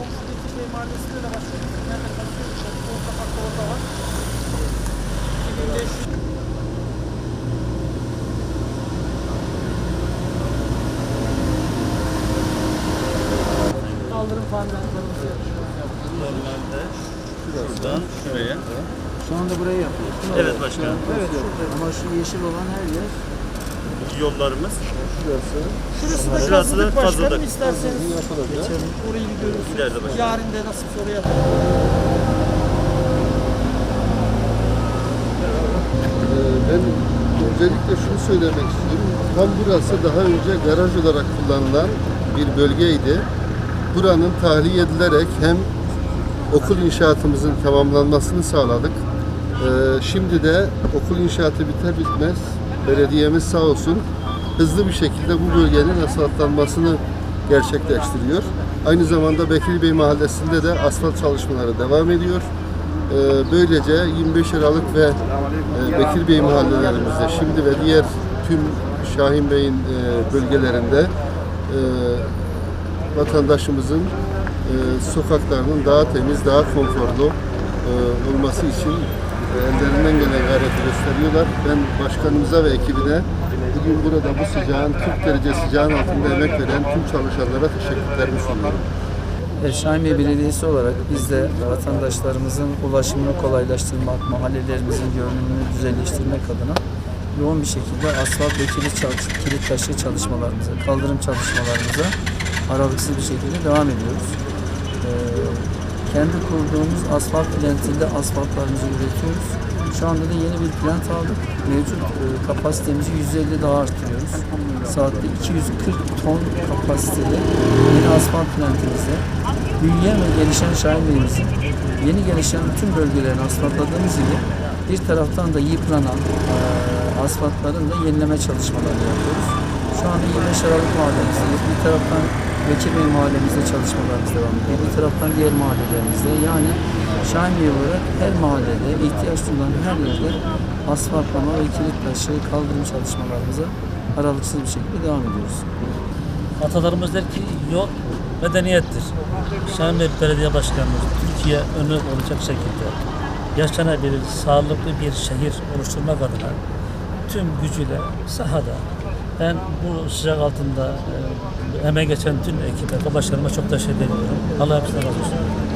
komşu Zeytinköy Mahallesi'nde de başlıyor. Nerede kalıyor? Çatı kapak orada var. 2500 kaldırım farmen kırmızı Normalde şuradan şuraya. Şu anda burayı yapıyoruz. Evet başkanım. Evet. Ama şu yeşil olan her yer Yollarımız. şurası. Şurası da Şurası da kazıldık başkanım kazıldık. isterseniz. Geçelim. Orayı bir görürsünüz. İleride başkanım. Yarın da nasıl soru yapalım. Ee, Ben özellikle şunu söylemek istiyorum. Tam burası daha önce garaj olarak kullanılan bir bölgeydi. Buranın tahliye edilerek hem okul inşaatımızın tamamlanmasını sağladık. Ee, Şimdi de okul inşaatı biter bitmez belediyemiz sağ olsun hızlı bir şekilde bu bölgenin asfaltlanmasını gerçekleştiriyor. Aynı zamanda Bekir Bey Mahallesi'nde de asfalt çalışmaları devam ediyor. Ee, Böylece 25 Aralık ve e, Bekir Bey mahallelerimizde şimdi ve diğer tüm Şahin Bey'in e, bölgelerinde e, vatandaşımızın sokaklarının daha temiz, daha konforlu olması için ellerinden gelen gayreti gösteriyorlar. Ben başkanımıza ve ekibine bugün burada bu sıcağın 40 derece sıcağın altında emek veren tüm çalışanlara teşekkürlerimi sunuyorum. Evet, Şahin Bey Belediyesi olarak biz de vatandaşlarımızın ulaşımını kolaylaştırmak, mahallelerimizin görünümünü güzelleştirmek adına yoğun bir şekilde asfalt ve kilit, çalış- kilit taşı çalışmalarımıza, kaldırım çalışmalarımıza aralıksız bir şekilde devam ediyoruz. Ee, kendi kurduğumuz asfalt plantinde asfaltlarımızı üretiyoruz. Şu anda da yeni bir plant aldık. Mevcut e, kapasitemizi 150 daha arttırıyoruz. Saatte 240 ton kapasiteli yeni asfalt plantimizde büyüyen ve gelişen Şahin Bey'imizin yeni gelişen tüm bölgelerini asfaltladığımız gibi bir taraftan da yıpranan e, asfaltların da yenileme çalışmalarını yapıyoruz. Şu anda 25 Aralık mahallemizdeyiz. Bir taraftan Bekir Bey mahallemizde çalışmalarımız devam ediyor. Bir taraftan diğer mahallelerimizde. Yani Şahin olarak her mahallede ihtiyaç duyulan her yerde asfaltlama ve kilit taşı kaldırım çalışmalarımıza aralıksız bir şekilde devam ediyoruz. Atalarımız der ki yol medeniyettir. Şahin Bey Belediye Başkanımız Türkiye önü olacak şekilde yaşanabilir, sağlıklı bir şehir oluşturmak adına tüm gücüyle sahada ben bu sıcak altında e, emeğe geçen tüm ekibe, başkanıma çok teşekkür ediyorum. Allah hepsine razı olsun.